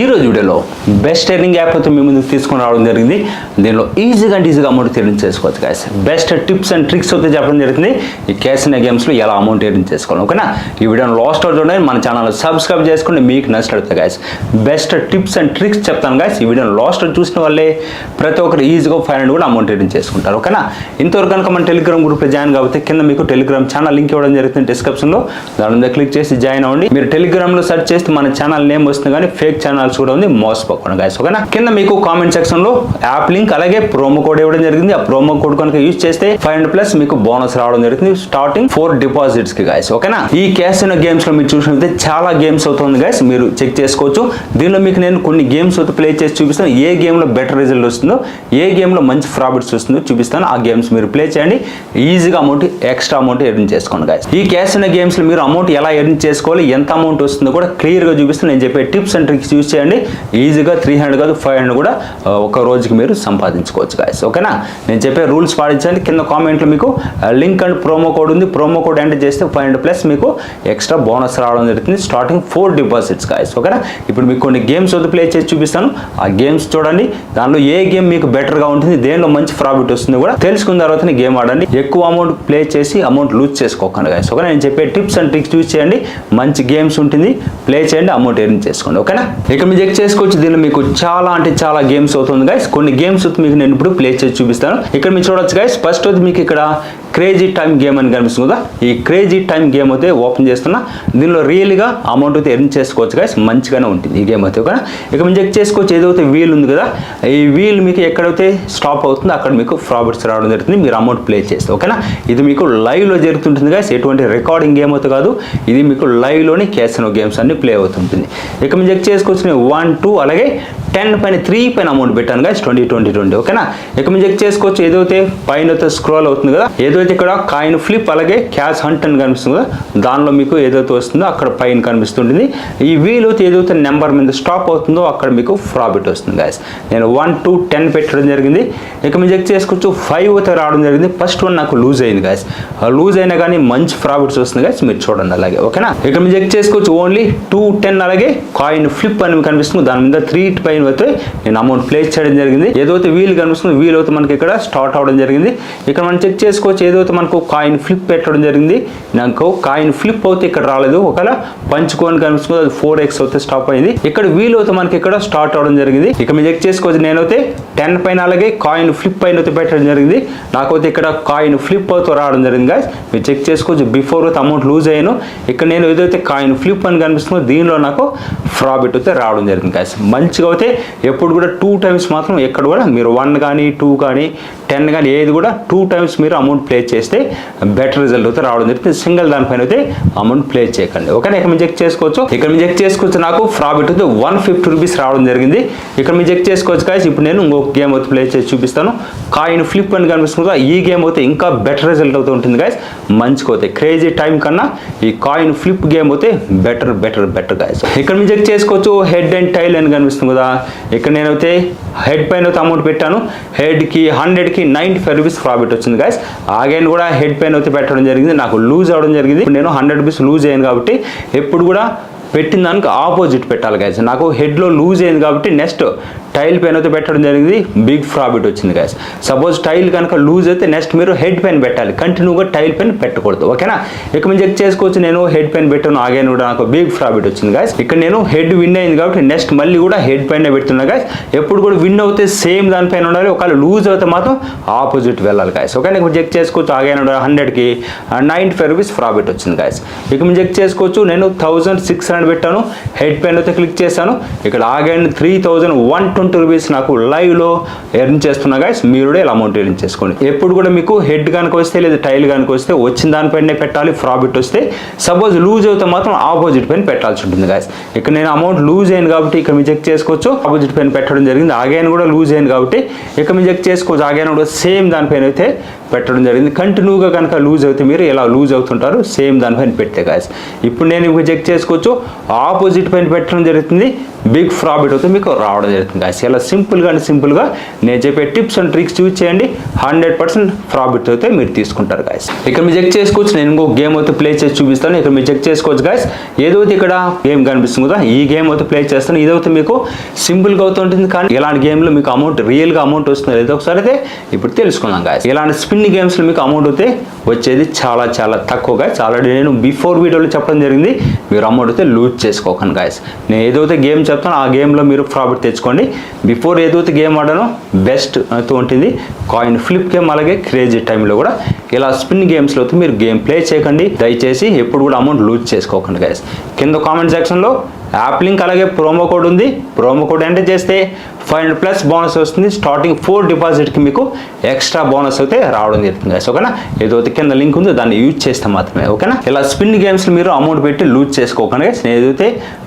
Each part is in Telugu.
ఈ రోజు వీడియోలో బెస్ట్ ట్రైనింగ్ యాప్ అయితే మీ ముందుకు తీసుకొని రావడం జరిగింది. దీనిలో ఈజీగా అంటే ఈజీగా అమౌంట్ ట్రేడింగ్ చేసుకోవచ్చు guys best tips and tricks అయితే చెప్పడం జరిగింది. ఈ క్యాసినో గేమ్స్లో ఎలా అమౌంట్ ఎర్నింగ్ చేసుకోవాలి ఓకేనా ఈ వీడియోని లాస్ట్ చూడండి మన ఛానల్ సబ్స్క్రైబ్ చేసుకుని మీకు నచ్చినట్టు guys best tips and tricks చెప్తాను గాయస్ ఈ వీడియోని లాస్ట్ చూసిన వాళ్ళే ప్రతి ఒక్కరు ఈజీగా ఫైవ్ హండ్రెడ్ కూడా అమౌంట్ ఎర్నింగ్ చేసుకుంటారు ఓకేనా ఇంతవరకు కనుక మన టెలిగ్రామ్ గ్రూప్లో జాయిన్ కాబట్టి కింద మీకు టెలిగ్రామ్ ఛానల్ లింక్ ఇవ్వడం జరుగుతుంది డిస్క్రిప్షన్లో దాని మీద క్లిక్ చేసి జాయిన్ అవ్వండి. మీరు టెలిగ్రామ్లో సెర్చ్ చేస్తే మన ఛానల్ నేమ్ వస్తుంది కానీ ఫేక్ ఛానల్ ఛానల్స్ కూడా ఉంది మోసపోకుండా గాయస్ ఓకేనా కింద మీకు కామెంట్ సెక్షన్లో యాప్ లింక్ అలాగే ప్రోమో కోడ్ ఇవ్వడం జరిగింది. ఆ ప్రోమో కోడ్ కనుక యూజ్ చేస్తే ఫైవ్ హండ్రెడ్ ప్లస్ మీకు బోనస్ రావడం జరుగుతుంది. స్టార్టింగ్ ఫోర్ డిపాజిట్స్కి గాయస్ ఓకేనా ఈ క్యాసినో గేమ్స్లో మీరు చూసినట్లయితే చాలా గేమ్స్ అవుతుంది గాయస్ మీరు చెక్ చేసుకోవచ్చు. దీనిలో మీకు నేను కొన్ని గేమ్స్ అయితే ప్లే చేసి చూపిస్తాను. ఏ గేమ్లో బెటర్ రిజల్ట్ వస్తుందో ఏ గేమ్లో మంచి ప్రాఫిట్స్ వస్తుందో చూపిస్తాను. ఆ గేమ్స్ మీరు ప్లే చేయండి. ఈజీగా అమౌంట్ ఎక్స్ట్రా అమౌంట్ ఎర్న్ చేసుకోండి గాయస్ ఈ క్యాసినో గేమ్స్లో మీరు అమౌంట్ ఎలా ఎర్న్ చేసుకోవాలి ఎంత అమౌంట్ వస్తుందో కూడా క్లియర్గా నేను చెప్పే టిప్స్ అండ్ ట్రిక్స్ యూస్ చేయండి. ఈజీగా త్రీ హండ్రెడ్ కాదు ఫైవ్ హండ్రెడ్ కూడా ఒక రోజుకి మీరు సంపాదించుకోవచ్చు గాయస్ ఓకేనా నేను చెప్పే రూల్స్ పాటించండి. కింద కామెంట్లో మీకు లింక్ అండ్ ప్రోమో కోడ్ ఉంది. ప్రోమో కోడ్ ఎంటర్ చేస్తే ఫైవ్ హండ్రెడ్ ప్లస్ మీకు ఎక్స్ట్రా బోనస్ రావడం జరుగుతుంది. స్టార్టింగ్ ఫోర్ డిపాజిట్స్ గాయస్ ఓకేనా ఇప్పుడు మీకు కొన్ని గేమ్స్ వద్ద ప్లే చేసి చూపిస్తాను. ఆ గేమ్స్ చూడండి. దానిలో ఏ గేమ్ మీకు బెటర్గా ఉంటుంది దేనిలో మంచి ప్రాఫిట్ వస్తుంది కూడా తెలుసుకున్న తర్వాతనే గేమ్ ఆడండి. ఎక్కువ అమౌంట్ ప్లే చేసి అమౌంట్ లూజ్ చేసుకోకండి గాయస్ ఓకేనా నేను చెప్పే టిప్స్ అండ్ ట్రిక్స్ యూజ్ చేయండి. మంచి గేమ్స్ ఉంటుంది. ప్లే చేయండి అమౌంట్ ఎర్న్ చేసుకోండి. ఓకేనా ఇక మీరు చెక్ చేసుకోవచ్చు దీనిలో మీకు చాలా అంటే చాలా గేమ్స్ అవుతుంది గైస్ కొన్ని గేమ్స్ మీకు నేను ఇప్పుడు ప్లే చేసి చూపిస్తాను. ఇక్కడ మీరు చూడొచ్చు గైస్ ఫస్ట్ వచ్చి మీకు ఇక్కడ క్రేజీ టైం గేమ్ అని కనిపిస్తుంది కదా ఈ క్రేజీ టైం గేమ్ అయితే ఓపెన్ చేస్తున్నా దీనిలో రియల్గా అమౌంట్ అయితే ఎర్న్ చేసుకోవచ్చు గైస్ మంచిగానే ఉంటుంది ఈ గేమ్ అయితే ఓకేనా? ఇక మేము చెక్ చేసుకోవచ్చు ఏదైతే వీల్ ఉంది కదా ఈ వీల్ మీకు ఎక్కడైతే స్టాప్ అవుతుందో అక్కడ మీకు ప్రాఫిట్స్ రావడం జరుగుతుంది మీరు అమౌంట్ ప్లే చేస్తే ఓకేనా? ఇది మీకు లైవ్లో జరుగుతుంటుంది గైస్ ఎటువంటి రికార్డింగ్ గేమ్ అయితే కాదు ఇది మీకు లైవ్లోని క్యాసినో గేమ్స్ అన్ని ప్లే అవుతుంటుంది. ఇక మేము చెక్ చేసుకోవచ్చు వన్ టూ అలాగే టెన్ పైన త్రీ పైన అమౌంట్ పెట్టాను గైస్ ట్వంటీ ట్వంటీ ట్వంటీ ఓకేనా? ఇక మీరు చెక్ చేసుకోవచ్చు ఏదైతే పైన అయితే స్క్రోల్ అవుతుంది కదా ఏదైతే ఇక్కడ కాయిన్ ఫ్లిప్ అలాగే క్యాష్ హంట్ అని కనిపిస్తుంది కదా దానిలో మీకు ఏదైతే వస్తుందో అక్కడ పైన కనిపిస్తుంటుంది. ఈ వీల్ అయితే ఏదైతే నెంబర్ మీద స్టాప్ అవుతుందో అక్కడ మీకు ప్రాఫిట్ వస్తుంది గాయస్ నేను వన్ టూ టెన్ పెట్టడం జరిగింది. ఇక మీరు చెక్ చేసుకోవచ్చు ఫైవ్ అయితే రావడం జరిగింది. ఫస్ట్ వన్ నాకు లూజ్ అయింది గాయస్ లూజ్ అయినా కానీ మంచి ప్రాఫిట్స్ వస్తుంది గాయస్ మీరు చూడండి అలాగే ఓకేనా? ఇక్కడ మీరు చెక్ చేసుకోవచ్చు ఓన్లీ టూ టెన్ అలాగే కాయిన్ ఫ్లిప్ అని కనిపిస్తుంది. దాని మీద త్రీ పైన అయితే నేను అమౌంట్ ప్లేస్ చేయడం జరిగింది. ఏదైతే వీల్ కనిపిస్తుందో వీల్ అయితే మనకి ఇక్కడ స్టార్ట్ అవడం జరిగింది. ఇక్కడ మనం చెక్ చేసుకోవచ్చు ఏదైతే మనకు కాయిన్ ఫ్లిప్ పెట్టడం జరిగింది. నాకు కాయిన్ ఫ్లిప్ అయితే ఇక్కడ రాలేదు. ఒకవేళ పంచుకోని కనిపిస్తుంది అది ఫోర్ ఎక్స్ అయితే స్టాప్ అయింది. ఇక్కడ వీల్ అయితే మనకి ఇక్కడ స్టార్ట్ అవడం జరిగింది. ఇక మీరు చెక్ చేసుకోవచ్చు నేనైతే టెన్ పైన అలాగే కాయిన్ ఫ్లిప్ పైన అయితే పెట్టడం జరిగింది. నాకైతే ఇక్కడ కాయిన్ ఫ్లిప్ అయితే రావడం జరిగింది guys. మీరు చెక్ చేసుకోవచ్చు. బిఫోర్ అయితే అమౌంట్ లూజ్ అయ్యాను. ఇక్కడ నేను ఏదైతే కాయిన్ ఫ్లిప్ అని కనిపిస్తుందో దీనిలో నాకు ప్రాఫిట్ అయితే రావడం జరిగింది guys. మంచిగా అయితే ఎప్పుడు కూడా టూ టైమ్స్ మాత్రం ఎక్కడ కూడా మీరు వన్ కానీ టూ కానీ టెన్ కానీ ఏది కూడా టూ టైమ్స్ మీరు అమౌంట్ ప్లే చేస్తే బెటర్ రిజల్ట్ అయితే రావడం జరుగుతుంది సింగిల్ దానిపైన అయితే అమౌంట్ ప్లే చేయకండి. ఓకేనా ఇక్కడ మీరు చెక్ చేసుకోవచ్చు. ఇక్కడ మీరు చెక్ చేసుకోవచ్చు నాకు ప్రాఫిట్ అయితే వన్ ఫిఫ్టీ రూపీస్ రావడం జరిగింది. ఇక్కడ మీరు చెక్ చేసుకోవచ్చు కాదు ఇప్పుడు నేను ఇంకొక గేమ్ అయితే ప్లే చేసి చూపిస్తాను. కాయిన్ ఫ్లిప్ అని కనిపిస్తుంది కదా, ఈ గేమ్ అయితే ఇంకా బెటర్ రిజల్ట్ అవుతూ ఉంటుంది గాయస్ మంచిగా అవుతాయి క్రేజీ టైం కన్నా ఈ కాయిన్ ఫ్లిప్ గేమ్ అయితే బెటర్ బెటర్ బెటర్ గాయస్ ఇక్కడ మీరు చెక్ చేసుకోవచ్చు. హెడ్ అండ్ టైల్ అని కనిపిస్తుంది కదా. ఇక్కడ నేనైతే హెడ్ పైన అయితే అమౌంట్ పెట్టాను. హెడ్కి హండ్రెడ్కి నైంటీ ఫైవ్ రూపీస్ ప్రాఫిట్ వచ్చింది గాయస్ అగైన్ కూడా హెడ్ పెయిన్ అయితే పెట్టడం జరిగింది నాకు లూజ్ అవడం జరిగింది. నేను హండ్రెడ్ రూపీస్ లూజ్ అయ్యాను కాబట్టి ఎప్పుడు కూడా పెట్టిన దానికి ఆపోజిట్ పెట్టాలి గైస్ నాకు హెడ్లో లూజ్ అయింది కాబట్టి నెక్స్ట్ టైల్ పెయిన్ అయితే పెట్టడం జరిగింది. బిగ్ ప్రాఫిట్ వచ్చింది గైస్ సపోజ్ టైల్ కనుక లూజ్ అయితే నెక్స్ట్ మీరు హెడ్ పెన్ పెట్టాలి. కంటిన్యూగా టైల్ పెన్ పెట్టకూడదు ఓకేనా? ఇక మేము చెక్ చేసుకోవచ్చు నేను హెడ్ పెన్ పెట్టాను ఆగాను కూడా నాకు బిగ్ ప్రాఫిట్ వచ్చింది గాయస్ ఇక్కడ నేను హెడ్ విన్ అయింది కాబట్టి నెక్స్ట్ మళ్ళీ కూడా హెడ్ పైన పెడుతున్నా గాయస్ ఎప్పుడు కూడా విన్ అవుతే సేమ్ దానిపైన ఉండాలి. ఒకవేళ లూజ్ అయితే మాత్రం ఆపోజిట్ వెళ్ళాలి గాయస్ ఓకే నేను చెక్ చేసుకోవచ్చు ఆగాను హండ్రెడ్కి నైంటీ ఫైవ్ రూపీస్ ప్రాఫిట్ వచ్చింది గాయస్ ఇక మేము చెక్ చేసుకోవచ్చు నేను థౌజండ్ సిక్స్ హండ్రెడ్ పెట్టాను. హెడ్ పెన్ అయితే క్లిక్ చేశాను. ఇక్కడ ఆగాను three thousand one twenty rupees నాకు లైవ్లో ఎర్న్ చేస్తున్నా గాయస్ మీరు కూడా ఇలా అమౌంట్ ఎర్న్ చేసుకోండి. ఎప్పుడు కూడా మీకు హెడ్ కనుక వస్తే లేదా టైల్ కనుక వస్తే వచ్చిన దానిపైనే పెట్టాలి. ప్రాఫిట్ వస్తే సపోజ్ లూజ్ అవుతే మాత్రం ఆపోజిట్ పైన పెట్టాల్సి ఉంటుంది గైస్ ఇక్కడ నేను అమౌంట్ లూజ్ అయింది కాబట్టి ఇక్కడ మీరు చెక్ చేసుకోవచ్చు. ఆపోజిట్ పైన పెట్టడం జరిగింది. ఆగాను కూడా లూజ్ అయింది కాబట్టి ఇక్కడ మీరు చెక్ చేసుకోవచ్చు. ఆగాను కూడా సేమ్ దానిపైన అయితే పెట్టడం జరిగింది. కంటిన్యూగా కనుక లూజ్ అవుతే మీరు ఇలా లూజ్ అవుతుంటారు సేమ్ దానిపైన పెట్టే గాయస్ ఇప్పుడు నేను ఇప్పుడు చెక్ చేసుకోవచ్చు. ఆపోజిట్ పైన పెట్టడం జరుగుతుంది. బిగ్ ప్రాఫిట్ అయితే మీకు రావడం జరుగుతుంది గాయస్ ఇలా సింపుల్గా అండ్ సింపుల్గా నేను చెప్పే టిప్స్ అండ్ ట్రిక్స్ యూజ్ చేయండి హండ్రెడ్ పర్సెంట్ ప్రాఫిట్ అయితే మీరు తీసుకుంటారు గాయస్ ఇక్కడ మీరు చెక్ చేసుకోవచ్చు. నేను ఇంకో గేమ్ అయితే ప్లే చేసి చూపిస్తాను. ఇక్కడ మీరు చెక్ చేసుకోవచ్చు గాయస్ ఏదైతే ఇక్కడ గేమ్ కనిపిస్తుంది కదా ఈ గేమ్ అయితే ప్లే చేస్తాను. ఇదైతే మీకు సింపుల్గా అవుతుంటుంది కానీ ఇలాంటి గేమ్లో మీకు అమౌంట్ రియల్గా అమౌంట్ వస్తుంది ఏదో ఒకసారి అయితే ఇప్పుడు తెలుసుకుందాం గాయస్ ఇలాంటి స్పిన్ గేమ్స్లో మీకు అమౌంట్ అయితే వచ్చేది చాలా చాలా తక్కువగా. ఆల్రెడీ నేను బిఫోర్ వీడియోలో చెప్పడం జరిగింది. మీరు అమౌంట్ అయితే లూజ్ చేసుకోకండి గాయస్ నేను ఏదైతే గేమ్ చెప్తానో ఆ గేమ్లో మీరు ప్రాఫిట్ తెచ్చుకోండి. బిఫోర్ ఏదైతే గేమ్ ఆడానో బెస్ట్ అయితే ఉంటుంది. కాయిన్ ఫ్లిప్ గేమ్ అలాగే క్రేజీ టైంలో కూడా. ఇలా స్పిన్ గేమ్స్లో అయితే మీరు గేమ్ ప్లే చేయకండి. దయచేసి ఎప్పుడు కూడా అమౌంట్ లూజ్ చేసుకోకండి గాయస్ కింద కామెంట్ సెక్షన్లో యాప్ లింక్ అలాగే ప్రోమో కోడ్ ఉంది. ప్రోమో కోడ్ ఎంటర్ చేస్తే ఫైవ్ హండ్రెడ్ ప్లస్ బోనస్ వస్తుంది. స్టార్టింగ్ ఫోర్ డిపాజిట్కి మీకు ఎక్స్ట్రా బోనస్ అయితే రావడం జరుగుతుంది guys. ఓకేనా? ఏదైతే కింద లింక్ ఉందో దాన్ని యూజ్ చేస్తే మాత్రమే. ఓకేనా? ఇలా స్పిన్ గేమ్స్లో మీరు అమౌంట్ పెట్టి లూజ్ చేసుకోకండి guys. నేను ఏదైతే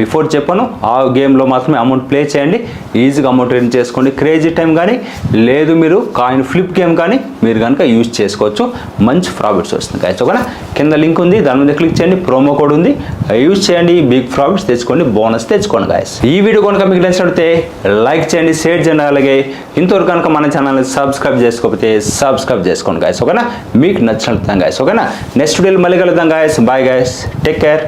బిఫోర్ చెప్పాను ఆ గేమ్లో మాత్రమే అమౌంట్ ప్లే చేయండి. ఈజీగా అమౌంట్ ఎర్న్ చేసుకోండి. క్రేజీ టైం కానీ లేదు మీరు కాయిన్ ఫ్లిప్ గేమ్ కానీ మీరు కనుక యూజ్ చేసుకోవచ్చు. మంచి ప్రాఫిట్స్ వస్తుంది guys. ఓకేనా? కింద లింక్ ఉంది. దాని మీద క్లిక్ చేయండి. ప్రోమో కోడ్ ఉంది. యూజ్ చేయండి. బిగ్ ప్రాఫిట్స్ తెచ్చుకోండి. బోనస్ తెచ్చుకోండి గాయస్ ఈ వీడియో కనుక మీకు నచ్చినట్లయితే లైక్ చేయండి. షేర్ చేయండి అలాగే ఇంతవరకు కనుక మన ఛానల్ని సబ్స్క్రైబ్ చేసుకోకపోతే సబ్స్క్రైబ్ చేసుకోండి గాయస్ ఓకేనా? మీకు నచ్చినట్టు గాయస్ ఓకేనా? నెక్స్ట్ వీడియోలో మళ్ళీ కలుద్దాం guys bye guys take care